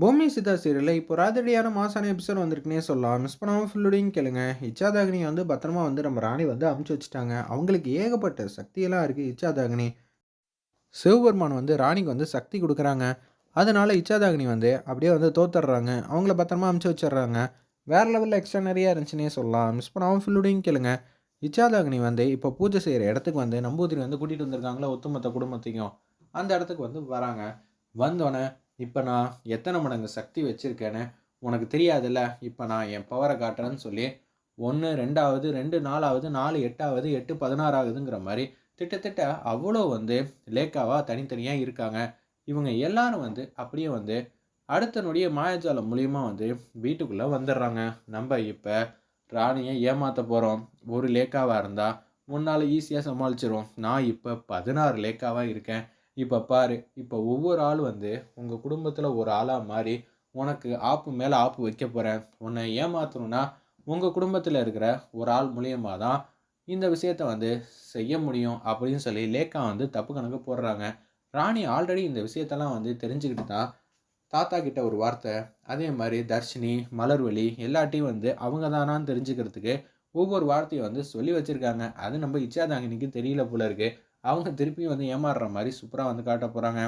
பூமி சிதா சீரியலில் இப்போ ராதடியான மாசான எபிசோட் வந்திருக்குன்னே சொல்லலாம். மிஸ் பண்ணாமல் ஃபுல்லுடையும் கேளுங்க. இச்சாதாகினி வந்து பத்திரமா வந்து நம்ம ராணி வந்து அமுச்சு வச்சுட்டாங்க. அவங்களுக்கு ஏகப்பட்ட சக்தியெல்லாம் இருக்குது இச்சாதாகினி. சிவபெருமான் வந்து ராணிக்கு வந்து சக்தி கொடுக்குறாங்க. அதனால் இச்சாதாகினி வந்து அப்படியே வந்து தோத்துடுறாங்க. அவங்கள பத்திரமா அமுச்சு வச்சிடுறாங்க. வேறு லெவலில் எக்ஸ்ட்ரா நிறையா இருந்துச்சுன்னே சொல்லலாம். மிஸ் பண்ணாமல் ஃபுல்லுடையும் கேளுங்க. இச்சாதாகினி வந்து இப்போ பூஜை செய்கிற இடத்துக்கு வந்து நம்பூதிரி வந்து கூட்டிகிட்டு வந்திருக்காங்களா? ஒத்துமொத்த குடும்பத்தையும். அந்த இடத்துக்கு வந்து வராங்க. வந்தோடனே இப்போ நான் எத்தனை மடங்கு சக்தி வச்சுருக்கேன்னு உனக்கு தெரியாதுல்ல? இப்போ நான் என் பவரை காட்டுறேன்னு சொல்லி ஒன்று ரெண்டாவது ரெண்டு நாலாவது நாலு எட்டாவது எட்டு பதினாறாவதுங்கிற மாதிரி திட்டத்தட்ட அவ்வளோ வந்து லேக்காவாக தனித்தனியாக இருக்காங்க. இவங்க எல்லாரும் வந்து அப்படியே வந்து அடுத்தனுடைய நொடிய மாயாஜாலம் மூலியமாக வந்து வீட்டுக்குள்ளே வந்துடுறாங்க. நம்ம இப்போ ராணியை ஏமாற்ற போகிறோம் ஒரு லேக்காவாக இருந்தால் முன்னால் ஈஸியாக சமாளிச்சிடும் நான் இப்போ பதினாறு லேக்காவாக இருக்கேன். இப்போ பாரு இப்போ ஒவ்வொரு ஆள் வந்து உங்கள் குடும்பத்தில் ஒரு ஆளாக மாறி உனக்கு ஆப்பு மேலே ஆப்பு வைக்க போகிறேன் உன்னை ஏமாத்தணும்னா உங்கள் குடும்பத்தில் இருக்கிற ஒரு ஆள் மூலியமாக தான் இந்த விஷயத்த வந்து செய்ய முடியும் அப்படின்னு சொல்லி லேக்கா வந்து தப்பு கணக்கு போடுறாங்க. ராணி ஆல்ரெடி இந்த விஷயத்தெல்லாம் வந்து தெரிஞ்சுக்கிட்டு தான் தாத்தா கிட்ட ஒரு வார்த்தை அதே மாதிரி தர்ஷினி மலர்வழி எல்லாட்டையும் வந்து அவங்க தானான்னு தெரிஞ்சுக்கிறதுக்கு ஒவ்வொரு வார்த்தையும் வந்து சொல்லி வச்சுருக்காங்க. அது நம்ம இச்சாதாங்கினிக்கு தெரியல போல இருக்குது அவங்க திருப்பியும் வந்து ஏமாறுற மாதிரி சூப்பராக வந்து காட்ட போகிறாங்க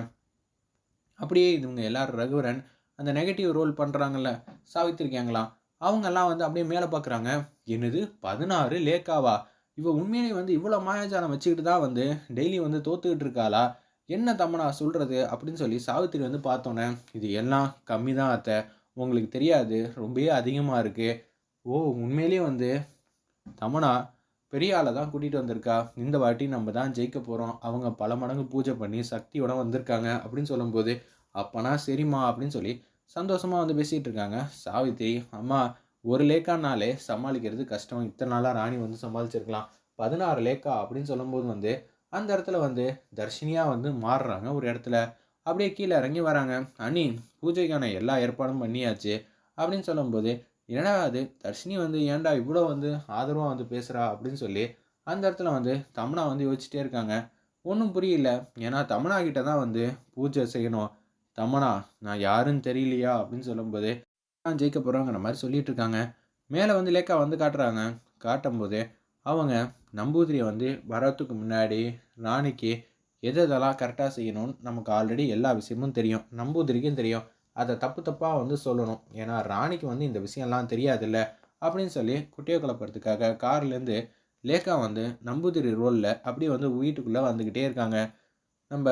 அப்படியே இவங்க எல்லாரும் ரகுவரன் அந்த நெகட்டிவ் ரோல் பண்ணுறாங்கல்ல சாவித்திருக்காங்களாம் அவங்கெல்லாம் வந்து அப்படியே மேலே பார்க்குறாங்க என்னது? பதினாறு லேக்காவா? இவள் உண்மையிலேயே வந்து இவ்வளோ மாயாஜாலம் வச்சுக்கிட்டு தான் வந்து டெய்லி வந்து தோத்துக்கிட்டு இருக்காளா? என்ன தம்மனா சொல்கிறது அப்படின்னு சொல்லி சாவித்திரி வந்து பார்த்தோன்னே இது எல்லாம் கம்மி தான் அத்தை. உங்களுக்கு தெரியாது ரொம்பவே அதிகமாக இருக்குது ஓ உண்மையிலேயே வந்து தமனா பெரிய ஆளை தான் கூட்டிகிட்டு வந்திருக்கா? இந்த வாட்டி நம்ம தான் ஜெயிக்க போகிறோம் அவங்க பல மடங்கு பூஜை பண்ணி சக்தியோட வந்திருக்காங்க அப்படின்னு சொல்லும்போது அப்போனா சரிம்மா அப்படின்னு சொல்லி சந்தோஷமாக வந்து பேசிகிட்டு இருக்காங்க. சாவித்திரி அம்மா ஒரு லேக்கானாலே சமாளிக்கிறது கஷ்டம். இத்தனை நாளாக ராணி வந்து சமாளிச்சிருக்கலாம். பதினாறு லேக்கா அப்படின்னு சொல்லும்போது வந்து அந்த இடத்துல வந்து தர்ஷினியாக வந்து மாறுறாங்க ஒரு இடத்துல. அப்படியே கீழே இறங்கி வராங்க. அண்ணி பூஜைக்கான எல்லா ஏற்பாடும் பண்ணியாச்சு அப்படின்னு சொல்லும்போது என்னடா அது? தர்ஷினி வந்து ஏன்டா இவ்வளோ வந்து ஆதரவாக வந்து பேசுகிறா அப்படின்னு சொல்லி அந்த இடத்துல வந்து தமனா வந்து யோசிச்சிட்டே இருக்காங்க. ஒன்றும் புரியல. ஏன்னா தமனா கிட்ட தான் வந்து பூஜை செய்யணும். தமனா நான் யாருன்னு தெரியலையா? அப்படின்னு சொல்லும்போது நான் ஜெயிக்க போகிறோங்கிற மாதிரி சொல்லிட்டு இருக்காங்க. மேலே வந்து லேக்கா வந்து காட்டுறாங்க. காட்டும்போது அவங்க நம்பூதிரியை வந்து வரத்துக்கு முன்னாடி ராணிக்கு எது எதெல்லாம் கரெக்டாக செய்யணும்னு நமக்கு ஆல்ரெடி எல்லா விஷயமும் தெரியும். நம்பூதிரிக்கும் தெரியும். அதை தப்பு தப்பாக வந்து சொல்லணும். ஏன்னா ராணிக்கு வந்து இந்த விஷயம்லாம் தெரியாதுல்ல? அப்படின்னு சொல்லி குட்டியை கலப்புறதுக்காக கார்லேருந்து லேக்கா வந்து நம்பூதிரி ரோலில் அப்படியே வந்து வீட்டுக்குள்ளே வந்துக்கிட்டே இருக்காங்க. நம்ம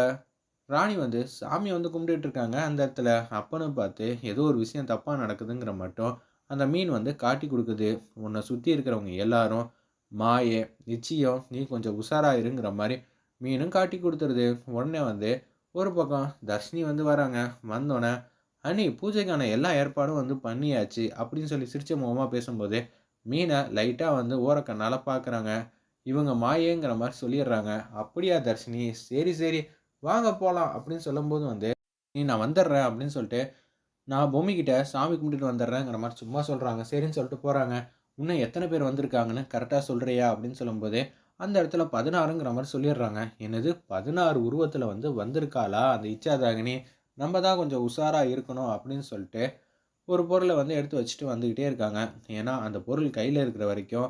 ராணி வந்து சாமியை வந்து கும்பிட்டுட்டு இருக்காங்க. அந்த இடத்துல அப்பன்னு பார்த்து ஏதோ ஒரு விஷயம் தப்பாக நடக்குதுங்கிற மட்டும் அந்த மீன் வந்து காட்டி கொடுக்குது. உன்னை சுற்றி இருக்கிறவங்க எல்லாரும் மாயே நிச்சயம் நீ கொஞ்சம் உஷாராக இருங்கிற மாதிரி மீனும் காட்டி கொடுத்துருது. உடனே வந்து ஒரு பக்கம் தர்ஷினி வந்து வராங்க. வந்தோடனே அண்ணி பூஜைக்கான எல்லா ஏற்பாடும் வந்து பண்ணியாச்சு அப்படின்னு சொல்லி சிரிச்ச முகமாக பேசும்போது மீனை லைட்டாக வந்து ஓரக்கண்ணால் பார்க்குறாங்க இவங்க மாயேங்கிற மாதிரி சொல்லிடுறாங்க. அப்படியா தர்ஷினி? சரி சரி. வாங்க போகலாம் அப்படின்னு சொல்லும்போது வந்து நீ நான் வந்துடுறேன் அப்படின்னு சொல்லிட்டு நான் பொம்மிக்கிட்ட சாமி கும்பிட்டுட்டு வந்துடுறேங்கிற மாதிரி சும்மா சொல்கிறாங்க சரின்னு சொல்லிட்டு போகிறாங்க இன்னும் எத்தனை பேர் வந்திருக்காங்கன்னு கரெக்டாக சொல்கிறியா அப்படின்னு சொல்லும்போது அந்த இடத்துல பதினாறுங்கிற மாதிரி சொல்லிடுறாங்க. என்னது? பதினாறு உருவத்தில் வந்து வந்திருக்காளா அந்த இச்சாதாகினி? நம்ம தான் கொஞ்சம் உஷாராக இருக்கணும் அப்படின்னு சொல்லிட்டு ஒரு பொருளை வந்து எடுத்து வச்சுட்டு வந்துக்கிட்டே இருக்காங்க. ஏன்னா அந்த பொருள் கையில் இருக்கிற வரைக்கும்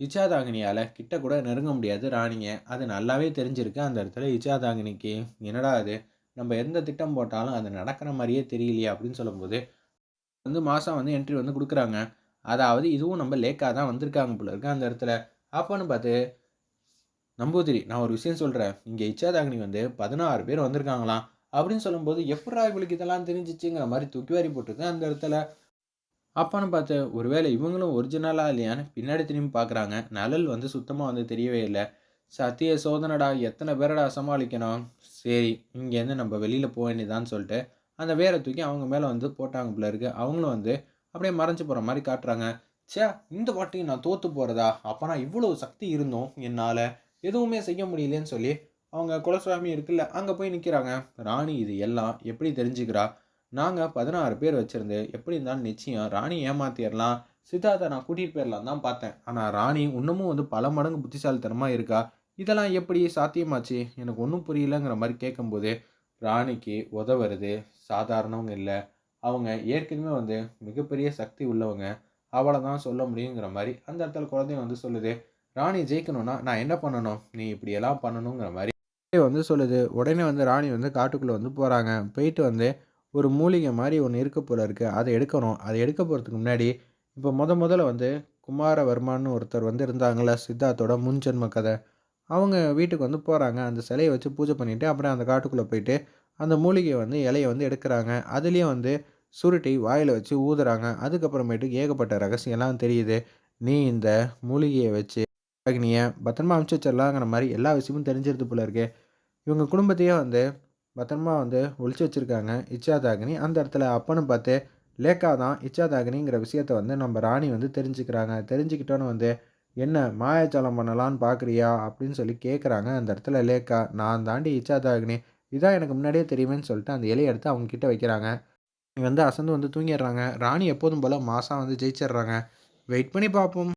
இச்சாதாங்கினியால் கிட்ட கூட நெருங்க முடியாது ராணிங்க. அது நல்லாவே தெரிஞ்சிருக்கு அந்த இடத்துல இச்சாதாங்கினிக்கு என்னடா அது நம்ம எந்த திட்டம் போட்டாலும் அது நடக்கிற மாதிரியே தெரியலையே அப்படின்னு சொல்லும்போது வந்து மாதம் வந்து என்ட்ரி வந்து கொடுக்குறாங்க. அதாவது இதுவும் நம்ம லேக்காக தான் வந்திருக்காங்க போல இருக்கு அந்த இடத்துல. அப்போன்னு பார்த்து நம்பூதிரி நான் ஒரு விஷயம் சொல்கிறேன் இங்கே இச்சாதாகினி வந்து பதினாறு பேர் வந்திருக்காங்களாம். அப்படின்னு சொல்லும்போது எப்படா இவளுக்கு இதெல்லாம் தெரிஞ்சிச்சுங்கிற மாதிரி தூக்கி போட்டுருக்கு போட்டிருக்கு அந்த இடத்துல. அப்பான்னு பார்த்து ஒருவேளை இவங்களும் ஒரிஜினலாக இல்லையான்னு பின்னாடி திரும்பி பார்க்குறாங்க. நலல் வந்து சுத்தமாக வந்து தெரியவே இல்லை. சத்திய சோதனடா எத்தனை பேரடா சமாளிக்கணும்? சரி இங்கேருந்து நம்ம வெளியில் போக வேண்டியதான்னு சொல்லிட்டு அந்த வேரை தூக்கி அவங்க மேலே வந்து போட்டாங்க பிள்ளை இருக்கு. அவங்களும் வந்து அப்படியே மறைஞ்சு போகிற மாதிரி காட்டுறாங்க. சே இந்த பாட்டையும் நான் தோற்று போகிறதா அப்போனா இவ்வளோ சக்தி இருந்தோம் என்னால் எதுவுமே செய்ய முடியலன்னு சொல்லி அவங்க குலசுவாமி இருக்குல்ல அங்கே போய் நிற்கிறாங்க ராணி இது எல்லாம் எப்படி தெரிஞ்சுக்கிறா? நாங்கள் பதினாறு பேர் வச்சுருந்து எப்படி இருந்தாலும் நிச்சயம் ராணி ஏமாத்திடலாம் சித்தார்த்தை நான் கூட்டிகிட்டு போயிடலாம் தான் பார்த்தேன். ஆனால் ராணி இன்னமும் வந்து பல மடங்கு புத்திசாலித்தனமாக இருக்கா? இதெல்லாம் எப்படி சாத்தியமாச்சு? எனக்கு ஒன்றும் புரியலங்கிற மாதிரி கேட்கும்போது ராணிக்கு உதவுறது சாதாரணவங்க இல்லை. அவங்க ஏற்கனவே வந்து மிகப்பெரிய சக்தி உள்ளவங்க. அவளை தான் சொல்ல முடியுங்கிற மாதிரி அந்த இடத்துல குழந்தைங்க வந்து சொல்லுது. ராணி ஜெயிக்கணும்னா நான் என்ன பண்ணணும்? நீ இப்படியெல்லாம் பண்ணணுங்கிற மாதிரி வந்து சொல்லுது. உடனே வந்து ராணி வந்து காட்டுக்குள்ளே வந்து போகிறாங்க போயிட்டு வந்து ஒரு மூலிகை மாதிரி ஒன்று இருக்க போல இருக்குது அதை எடுக்கணும். அதை எடுக்க போகிறதுக்கு முன்னாடி, இப்போ முத முதல்ல வந்து குமாரவர்மான்னு ஒருத்தர் வந்து இருந்தாங்கல்ல, சித்தார்த்தோட முன்ஜென்ம கதை அவங்க வீட்டுக்கு வந்து போகிறாங்க அந்த சிலையை வச்சு பூஜை பண்ணிவிட்டு அப்புறம் அந்த காட்டுக்குள்ளே போயிட்டு, அந்த மூலிகையை வந்து இலையை வந்து எடுக்கிறாங்க அதுலேயும் வந்து சுருட்டி வாயில் வச்சு ஊதுறாங்க. அதுக்கப்புறமேட்டுக்கு ஏகப்பட்ட ரகசியம்லாம் தெரியுது. நீ இந்த மூலிகையை வச்சு அக்னியை பத்திரமா அமுச்சு வச்சிடலாங்கிற மாதிரி எல்லா விஷயமும் தெரிஞ்சிருது போல இருக்கே இவங்க குடும்பத்தையே வந்து பத்திரமா வந்து ஒழிச்சு வச்சிருக்காங்க இச்சாதாகினி. அந்த இடத்துல அப்பன்னு பார்த்து லேக்கா தான் இச்சாதாகினிங்கிற விஷயத்த வந்து நம்ம ராணி வந்து தெரிஞ்சுக்கிறாங்க. தெரிஞ்சுக்கிட்டோன்னு வந்து, "என்ன மாயாச்சாலம் பண்ணலான்னு பார்க்குறியா?" அப்படின்னு சொல்லி கேட்குறாங்க அந்த இடத்துல லேக்கா. "நான் தாண்டி இச்சாதாகினி. இதான் எனக்கு முன்னாடியே தெரியுமேன்னு" சொல்லிட்டு அந்த இலையை எடுத்து அவங்க கிட்ட வைக்கிறாங்க. இவங்க வந்து அசந்து வந்து தூங்கிடுறாங்க. ராணி எப்போதும் போல் மாதம் வந்து ஜெயிச்சிடுறாங்க. வெயிட் பண்ணி பார்ப்போம்.